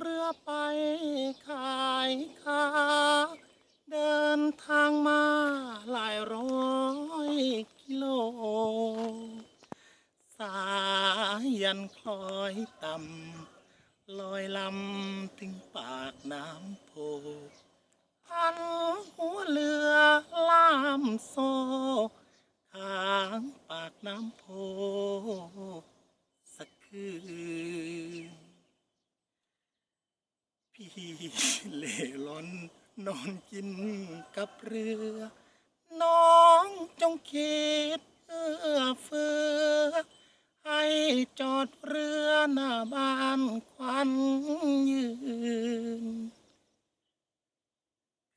เรือไปขายค้าเดินทางมาหลายร้อยกิโล สายยันคล้อยต่ำลอยลำถึงปากน้ำโพพันหัวเรือล่ามโซทางปากน้ำโพ สักคืน พี่เล่ร่อนนอนกิน กับเรือ น้องจงคิดเอื้อเฟื้อ ให้จอดเรือหน้าบ้านควันยืน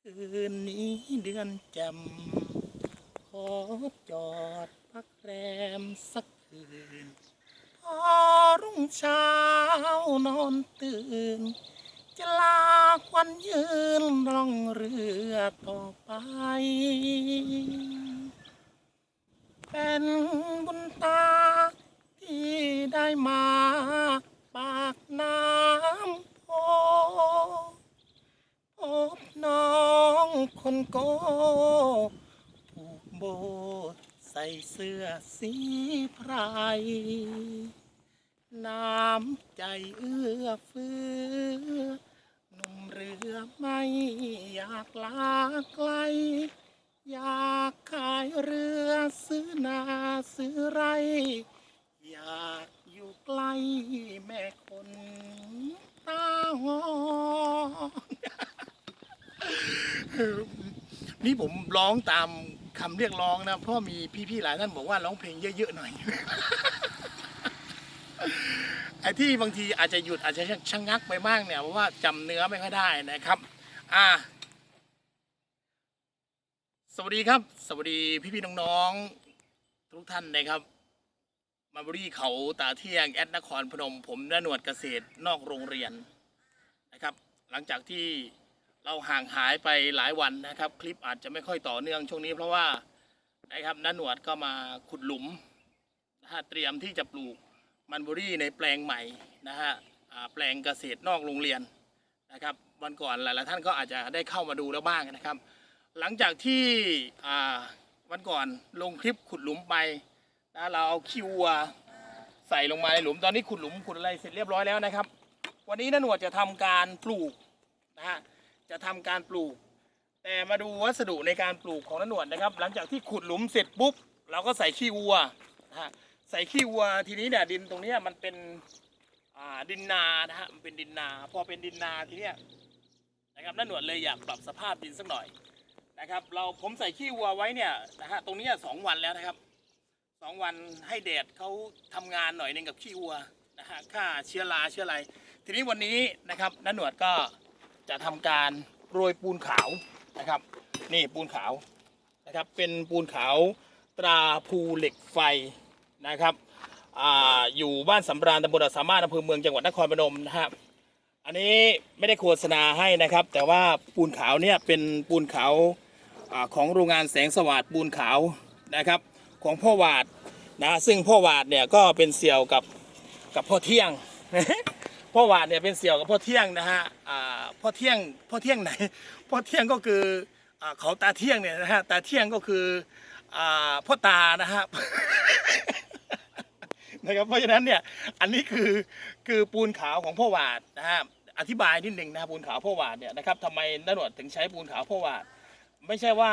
คืนนี้เดือนจ่มขอจอดพักแรมสักคืน พอรุ่งเช้านอนตื่น จะลาควันยืนร่องเรือต่อไป เป็นบุญตาที่ได้มาปากน้ำโพพบน้องคนโกผูกโบใส่เสื้อสีไพรน้ำใจเอื้อเฟื้อ มเรือไม่อยากลาไกล อยากขายเรือซื้อนาซื้อไร อยากอยู่ใกล้แม่คนตาหอนนี่ผมร้องตามคำเรียกร้องนะเพราะมีพี่ๆหลายท่านบอกว่าร้องเพลงเยอะๆหน่อย อ้ที่บางทีอาจจะหยุดอาจจะชะงักไปบ้างเนี่ยเพราะว่าจำเนื้อไม่ค่อยได้นะครับอ่าสวัสดีครับ สวัสดีพี่ๆน้องๆทุกท่านนะครับ มาบรีเขาตาเที่ยงแอดนครพนม ผมนหนวดเกษตรนอกโรงเรียนนะครับ หลังจากที่เราห่างหายไปหลายวันนะครับ คลิปอาจจะไม่ค่อยต่อเนื่องช่วงนี้เพราะว่านะครับนหนวดก็มาขุดหลุมนะฮะเตรียมที่จะปลูก มันบอรี่ในแปลงใหม่นะฮะแปลงเกษตรนอกโรงเรียนนะครับวันก่อนหลายๆท่านก็อาจจะได้เข้ามาดูแล้วบ้างนะครับ หลังจากที่วันก่อนลงคลิปขุดหลุมไปนะเราเอาขี้วัวใส่ลงมาในหลุมตอนนี้ขุดหลุมขุดอะไรเสร็จเรียบร้อยแล้วนะครับ วันนี้น้าหนวดจะทำการปลูกนะฮะจะทำการปลูก แต่มาดูวัสดุในการปลูกของน้าหนวดนะครับ หลังจากที่ขุดหลุมเสร็จปุ๊บเราก็ใส่ขี้วัวนะฮะ ใส่ขี้วัวทีนี้เนี่ยดินตรงเนี้ยมันเป็นอ่าดินนานะฮะมันเป็นดินนา พอเป็นดินนาทีเนี้ยนะครับน้าหนวดเลยอยากปรับสภาพดินสักหน่อยนะครับ เราผมใส่ขี้วัวไว้เนี่ยนะฮะตรงนี้สองวันแล้วนะครับสองวันให้แดดเขาทำงานหน่อยหนึงกับขี้วัวนะฮะฆ่าเชื้อราเชื้ออะไร ทีนี้วันนี้นะครับน้าหนวดก็จะทำการโรยปูนขาวนะครับ นี่ปูนขาวนะครับเป็นปูนขาวตราภูเหล็กไฟ นะครับอยู่บ้านสำราญตำบลสามารถอำเภอเมืองจังหวัดนครพนมนะครับอันนี้ไม่ได้โฆษณาให้นะครับ แต่ว่าปูนขาวเนี่ยเป็นปูนขาวอของโรงงานแสงสวัสดปูนขาวนะครับของพ่อวาดนะซึ่งพ่อวาดเนี่ยก็เป็นเสี่ยวกับกับพ่อเที่ยงพ่อวาดเนี่ยเป็นเสี่ยวกับพ่อเที่ยงนะฮะพ่อเที่ยงพ่อเที่ยงไหนพ่อเที่ยงก็คืออเขาตาเที่ยงเนี่ยนะฮะตาเที่ยงก็คืออพ่อตานะฮะ นะครับเพราะฉะนั้นเนี่ยอันนี้คือคือปูนขาวของพ่อวาดนะฮะอธิบายนิดหนึ่งนะครับปูนขาวพ่อวาดเนี่ยนะครับทำไมน้าหนวดถึงใช้ปูนขาวพ่อวาด ไม่ใช่ว่า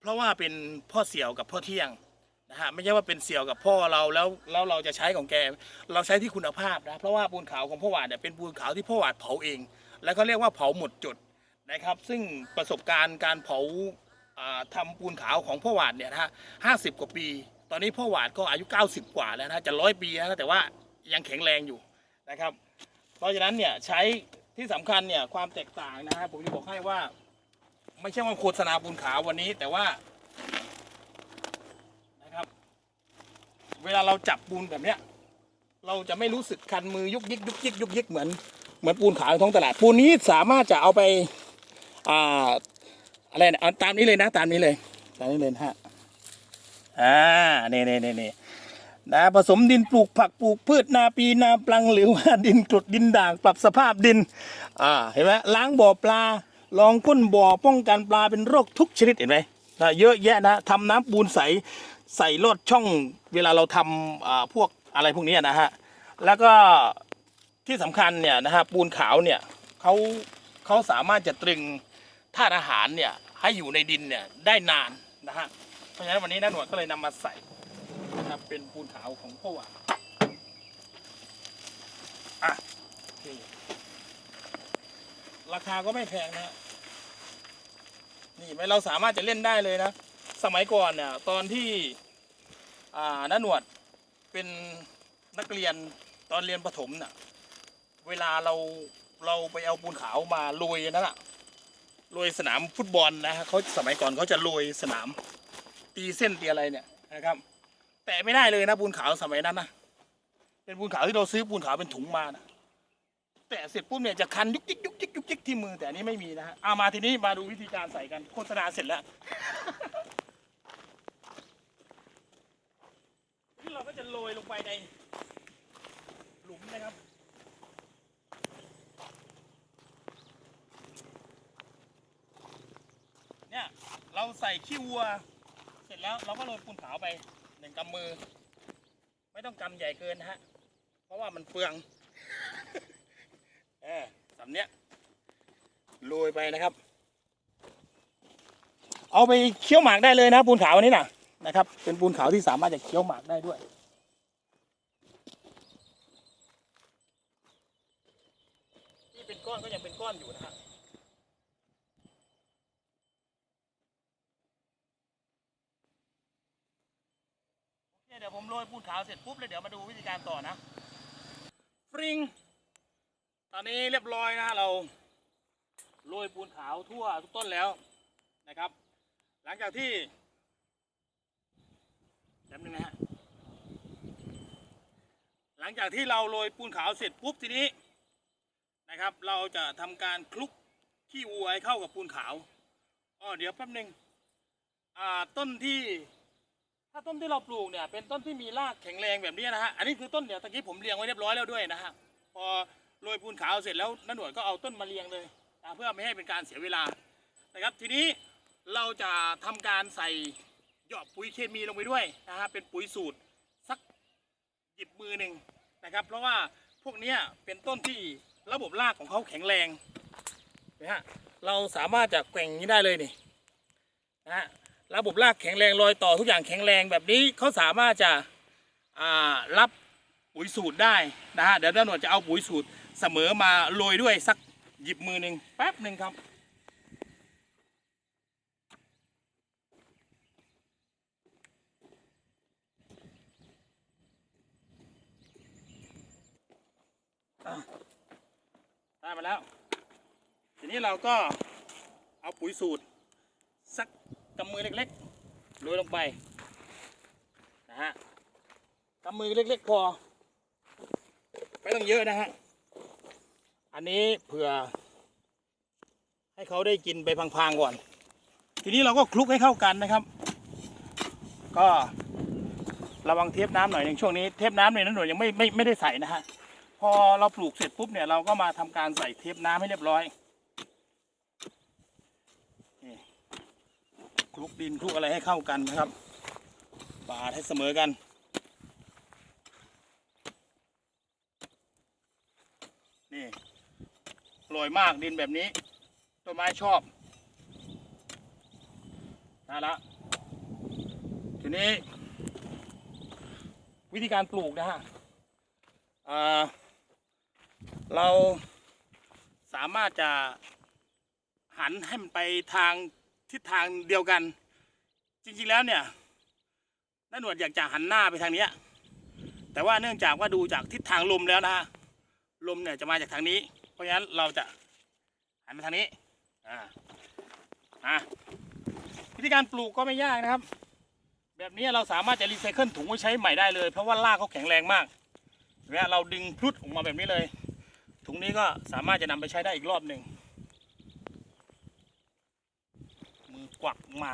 เพราะว่าเป็นพ่อเสี่ยวกับพ่อเที่ยงนะฮะไม่ใช่ว่าเป็นเสี่ยวกับพ่อเราแล้วแล้วเราจะใช้ของแก เราใช้ที่คุณภาพนะเพราะว่าปูนขาวของพ่อวาดเนี่ยเป็นปูนขาวที่พ่อวาดเผาเอง แล้วก็เรียกว่าเผาหมดจุดนะครับ ซึ่งประสบการณ์การเผาอ่าทำปูนขาวของพ่อวาดเนี่ยนะฮะห้าสิบกว่าปี ตอนนี้พ่อหวาดก็อายุ 90 กว่าแล้วนะจะร้อยปีแล้วนะแต่ว่ายังแข็งแรงอยู่นะครับ เพราะฉะนั้นเนี่ยใช้ที่สำคัญเนี่ยความแตกต่างนะฮะผมจะบอกให้ว่า ไม่ใช่ว่าโฆษณาปูนขาววันนี้แต่ว่านะครับ เวลาเราจับปูนแบบเนี้ยเราจะไม่รู้สึกคันมือยุกยิกยุกยิกยุกยิกเหมือนเหมือนปูนขาวในท้องตลาดปูนนี้สามารถจะเอาไปอ่าอะไรนะเอาตามนี้เลยนะตามนี้เลยตามนี้เลยฮะ อ่าเน่เน่เน่เน่นะผสมดินปลูกผักปลูกพืชนาปีนาปลังหรือว่าดินกรดดินด่างปรับสภาพดินอ่าเห็นไหมล้างบ่อปลาลองก้นบ่อป้องกันปลาเป็นโรคทุกชนิดเห็นไหมนะเยอะแยะนะทำน้ำปูนใสใส่ลอดช่องเวลาเราทำอ่าพวกอะไรพวกนี้นะฮะแล้วก็ที่สำคัญเนี่ยนะฮะปูนขาวเนี่ยเขาเขาสามารถจะตรึงธาตุอาหารเนี่ยให้อยู่ในดินเนี่ยได้นานนะฮะ เพราะฉะนั้นวันนี้น้าหนวดก็เลยนำมาใส่นะครับเป็นปูนขาวของพ่อหวานอะโอเคราคาก็ไม่แพงนะฮะนี่ไม่เราสามารถจะเล่นได้เลยนะ สมัยก่อนเนี่ยตอนที่อ่าน้าหนวดเป็นนักเรียนตอนเรียนประถมน่ะ เวลาเราเราไปเอาปูนขาวมาโรยนั่นน่ะโรยสนามฟุตบอลนะฮะเขาสมัยก่อนเขาจะโรยสนาม ตีเส้นตีอะไรเนี่ยนะครับ แต่ไม่ได้เลยนะปูนขาวสมัยนั้นนะเป็นปูนขาวที่เราซื้อปูนขาวเป็นถุงมานะแต่เสร็จปุ๊บเนี่ยจะคันยุกยิกยุกยิกยุกยิกที่มือแต่อันนี้ไม่มีนะฮะเอามาทีนี้มาดูวิธีการใส่กันโฆษณาเสร็จแล้วที่เราก็จะโรยลงไปในหลุมนะครับเนี่ยเราใส่ขี้วัว เสร็จแล้วเราก็โรยปูนขาวไปหนึ่งกำมือ ไม่ต้องกำใหญ่เกินนะฮะ เพราะว่ามันเปลืองเออสำเนี้ยโรยไปนะครับ เอาไปเคี้ยวหมากได้เลยนะปูนขาวอันนี้นะนะครับ เป็นปูนขาวที่สามารถจะเคี้ยวหมากได้ด้วยที่เป็นก้อนก็ยังเป็นก้อนอยู่นะฮะ เคเดี๋ยวผมโรยปูนขาวเสร็จปุ๊บเลยเดี๋ยวมาดูวิธีการต่อนะฟริงตอนนี้เรียบร้อยนะเราโรยปูนขาวทั่วทุกต้นแล้วนะครับ หลังจากที่แป๊บนึงนะฮะหลังจากที่เราโรยปูนขาวเสร็จปุ๊บทีนี้นะครับ เราจะทำการคลุกขี้วัวให้เข้ากับปูนขาวอ๋อเดี๋ยวแป๊บนึงอ่าต้นที่ ถ้าต้นที่เราปลูกเนี่ยเป็นต้นที่มีรากแข็งแรงแบบนี้นะฮะอันนี้คือต้นเดี๋ยวตะกี้ผมเรียงไว้เรียบร้อยแล้วด้วยนะฮะพอโรยปูนขาวเสร็จแล้วน้าหนวดก็เอาต้นมาเรียงเลยนะเพื่อไม่ให้เป็นการเสียเวลานะครับ ทีนี้เราจะทำการใส่หยอดปุ๋ยเคมีลงไปด้วยนะฮะเป็นปุ๋ยสูตรสักหยิบมือหนึ่งนะครับ เพราะว่าพวกนี้เป็นต้นที่ระบบรากของเขาแข็งแรงนะฮะเราสามารถจะแกว่งนี้ได้เลยนี่นะฮะ ระบบรากแข็งแรงรอยต่อทุกอย่างแข็งแรงแบบนี้เขาสามารถจะรับปุ๋ยสูตรได้นะฮะเดี๋ยวด้านหนวดจะเอาปุ๋ยสูตรเสมอมาโรยด้วยสักหยิบมือหนึ่งแป๊บหนึ่งครับได้มาแล้ว ทีนี้เราก็เอาปุ๋ยสูตร กำมือเล็กๆโรยลงไปนะฮะกำมือเล็กๆพอไม่ต้องเยอะนะฮะอันนี้เผื่อ ให้เขาได้กินไปพังๆก่อน ทีนี้เราก็คลุกให้เข้ากันนะครับ ก็ระวังเทปน้ำหน่อยหนึ่งช่วงนี้เทปน้ำเนี่ยนั้นหน่วยยังไม่ไม่ไม่ได้ใส่นะฮะพอเราปลูกเสร็จปุ๊บเนี่ยเราก็มาทำการใส่เทปน้ำให้เรียบร้อย คลุกดินคลุกอะไรให้เข้ากันนะครับปาดให้เสมอกัน นี่โรยมากดินแบบนี้ ต้นไม้ชอบได้ละทีนี้ วิธีการปลูกนะฮะเราสามารถจะหันให้มันไปทาง ทิศทางเดียวกัน จริงๆแล้วเนี่ยน้าหนวดอยากจะหันหน้าไปทางเนี้ยแต่ว่าเนื่องจากว่าดูจากทิศทางลมแล้วนะฮะลมเนี่ยจะมาจากทางนี้ เพราะฉะนั้นเราจะหันไปทางนี้อ่าอะวิธีการปลูกก็ไม่ยากนะครับ แบบนี้เราสามารถจะรีไซเคิลถุงไว้ใช้ใหม่ได้เลย เพราะว่ารากเขาแข็งแรงมากเนี่ยเราดึงพลุดออกมาแบบนี้เลย ถุงนี้ก็สามารถจะนำไปใช้ได้อีกรอบหนึ่ง มือ กวักมา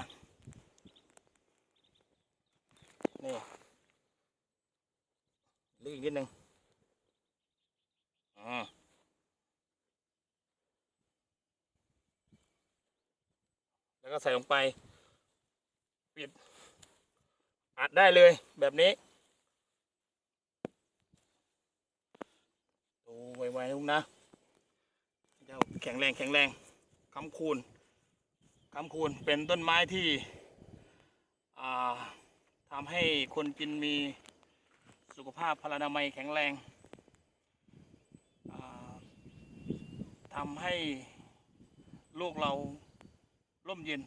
นี่ลึกอีกนิดนึงอ๋อแล้วก็ใส่ลงไป ปิด อัดได้เลยแบบนี้ ดูไวๆลูกนะเจ้าแข็งแรงแข็งแรงคำคูณ คำคูณเป็นต้นไม้ที่ทำให้คนกินมีสุขภาพพลานามัยแข็งแรงทำให้โลกเราร่มเย็น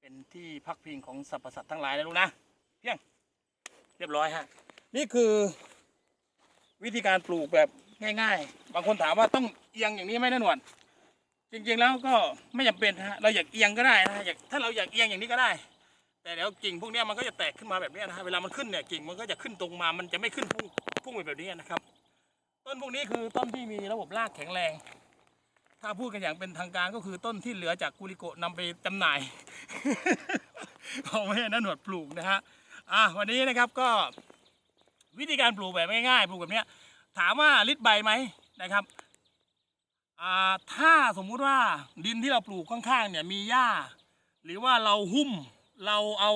เป็นที่พักพิงของสรรพสัตว์ทั้งหลายนะลูกนะ เพียงเรียบร้อยฮะ นี่คือวิธีการปลูกแบบง่าย ๆ บางคนถามว่าต้องเอียงอย่างนี้ไหมนะหนวด จริงๆแล้วก็ไม่จำเป็นนะฮะเราอยากเอียงก็ได้นะฮะอยากถ้าเราอยากเอียงอย่างนี้ก็ได้ แต่เดี๋ยวกิ่งพวกนี้มันก็จะแตกขึ้นมาแบบนี้นะฮะเวลามันขึ้นเนี่ยกิ่งมันก็จะขึ้นตรงมา มันจะไม่ขึ้นพุ่งพุ่งไปแบบนี้นะครับ ต้นพวกนี้คือต้นที่มีระบบรากแข็งแรง ถ้าพูดกันอย่างเป็นทางการก็คือต้นที่เหลือจากกุลิโกะนำไปจำหน่ายเอาไม่หนันหนวดปลูกนะฮะอะวันนี้นะครับก็วิธีการปลูกแบบง่ายๆปลูกแบบเนี้ยถามว่าริดใบไหมนะครับ อ่าถ้าสมมุติว่าดินที่เราปลูกข้างๆเนี่ยมีหญ้า หรือว่าเราหุ้มเราเอา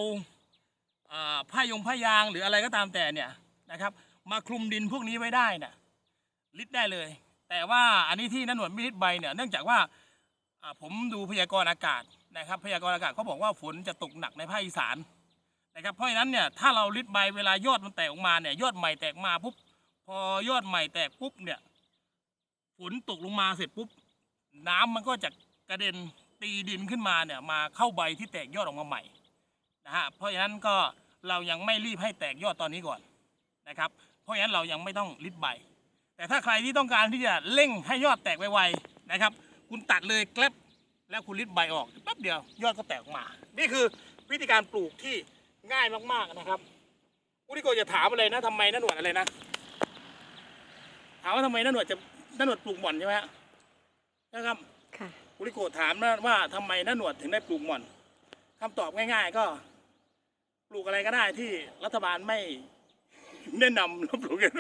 อ่าผ้ายงผ้ายางหรืออะไรก็ตามแต่เนี่ยนะครับ มาคลุมดินพวกนี้ไว้ได้เนี่ยริดได้เลย แต่ว่าอันนี้ที่นันหนวดไม่ริดใบเนี่ยเนื่องจากว่าอ่าผมดูพยากรณ์อากาศนะครับพยากรณ์อากาศเขาบอกว่าฝนจะตกหนักในภาคอีสานนะครับเพราะฉะนั้นเนี่ยถ้าเราริดใบเวลายอดมันแตกออกมาเนี่ยยอดใหม่แตกมาปุ๊บพอยอดใหม่แตกปุ๊บเนี่ย ฝนตกลงมาเสร็จปุ๊บ น้ำมันก็จะกระเด็นตีดินขึ้นมาเนี่ยมาเข้าใบที่แตกยอดออกมาใหม่นะฮะเพราะฉะนั้นก็เรายังไม่รีบให้แตกยอดตอนนี้ก่อนนะครับ เพราะฉะนั้นเรายังไม่ต้องริดใบ แต่ถ้าใครที่ต้องการที่จะเร่งให้ยอดแตกไวๆนะครับ คุณตัดเลยแกลบแล้วคุณริดใบออกแป๊บเดียวยอดก็แตกออกมา นี่คือวิธีการปลูกที่ง่ายมากๆนะครับอุดิโกจะถามอะไรนะทำไมน้าหนวดอะไรนะถามว่าทำไมน้าหนวดจะ น้าหนวดปลูกหม่อนใช่ไหมฮะนะครับค่ะอุริโกะถามนะว่าทำไมน้าหนวดถึงได้ปลูกหม่อนคำตอบง่าย ๆ ก็ ปลูกอะไรก็ได้ที่รัฐบาลไม่แนะนำแล้วปลูกกัน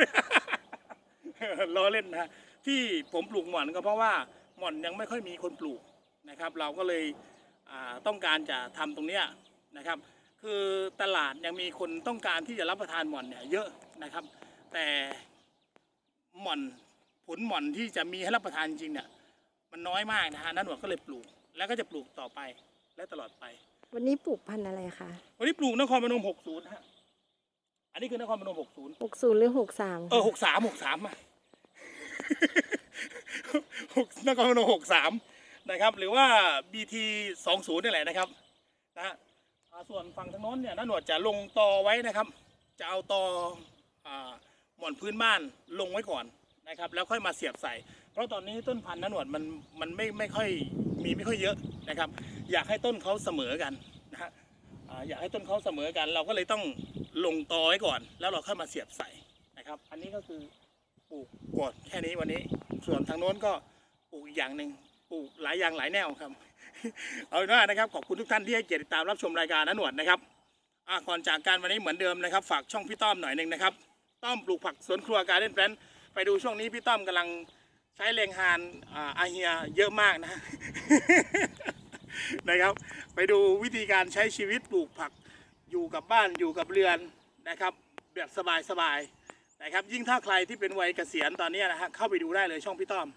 ล้อเล่นนะฮะที่ผมปลูกหม่อนก็เพราะว่าหม่อนยังไม่ค่อยมีคนปลูกนะครับ เราก็เลยอ่าต้องการจะทำตรงเนี้ยนะครับ คือตลาดยังมีคนต้องการที่จะรับประทานหม่อนเนี่ยเยอะนะครับ แต่หม่อน ผลหม่อนที่จะมีให้รับประทานจริงๆเนี่ยมันน้อยมากนะฮะนันหนวดก็เลยปลูก แล้วก็จะปลูกต่อไปและตลอดไป วันนี้ปลูกพันธุ์อะไรคะวันนี้ปลูกนครพนม60ฮะอันนี้คือนครพนม60หกศูนย์หรือหกสามเออ63 63อะหกนครพนม63นะครับ หรือว่า BT 20นี่แหละนะครับนะฮะอ่าส่วนฝั่งทางโน้นเนี่ยนันหนวดจะลงตอไว้นะครับ จะเอาตออ่าหม่อนพื้นบ้านลงไว้ก่อน นะครับแล้วค่อยมาเสียบใส่ เพราะตอนนี้ต้นพันธุ์นหนวดมันมันไม่ไม่ค่อยมีไม่ค่อยเยอะนะครับ อยากให้ต้นเขาเสมอกันนะฮะอยากให้ต้นเขาเสมอกัน เราก็เลยต้องลงตอไว้ก่อน แล้วเราค่อยมาเสียบใส่นะครับ อันนี้ก็คือปลูกก่อนแค่นี้วันนี้ ส่วนทางโน้นก็ปลูกอีกอย่างหนึ่งปลูกหลายอย่างหลายแนวครับ เอาเป็นว่านะครับขอบคุณทุกท่านที่ให้เกียรติตตามรับชมรายการนหนวดนะครับอะก่อนจากการวันนี้เหมือนเดิมนะครับ ฝากช่องพี่ต้อมหน่อยหนึ่งนะครับต้อมปลูกผักสวนครัวการเล่นแฟน ไปดูช่วงนี้พี่ต้อมกำลังใช้แรงงานอาเฮียเยอะมากนะ นะครับ ไปดูวิธีการใช้ชีวิตปลูกผักอยู่กับบ้านอยู่กับเรือนนะครับ แบบสบายๆนะครับ ยิ่งถ้าใครที่เป็นวัยเกษียณตอนนี้นะฮะเข้าไปดูได้เลยช่องพี่ต้อม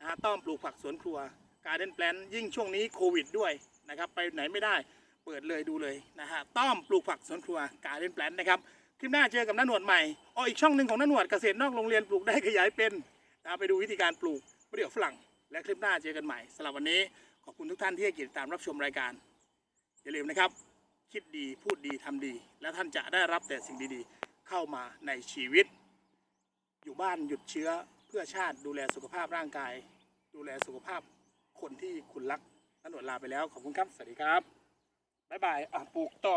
นะฮะต้อมปลูกผักสวนครัวการเล่นแปลนยิ่งช่วงนี้โควิดด้วยนะครับ ไปไหนไม่ได้เปิดเลยดูเลยนะฮะต้อมปลูกผักสวนครัวการเล่นแปลนนะครับ คลิปหน้าเจอกับน้าหนวดใหม่อ๋ออีกช่องหนึ่งของน้าหนวดเกษตรนอกโรงเรียนปลูกได้ขยายเป็นนะไปดูวิธีการปลูกมะเดื่อฝรั่ง และคลิปหน้าเจอกันใหม่สำหรับวันนี้ขอบคุณทุกท่านที่ให้เกียรติตามรับชมรายการ อย่าลืมนะครับ คิดดีพูดดีทำดี แล้วท่านจะได้รับแต่สิ่งดีๆ เข้ามาในชีวิต อยู่บ้านหยุดเชื้อเพื่อชาติดูแลสุขภาพร่างกาย ดูแลสุขภาพคนที่คุณรักนันหนวดลาไปแล้วขอบคุณครับสวัสดีครับบ๊ายบายอะปลูกต่อ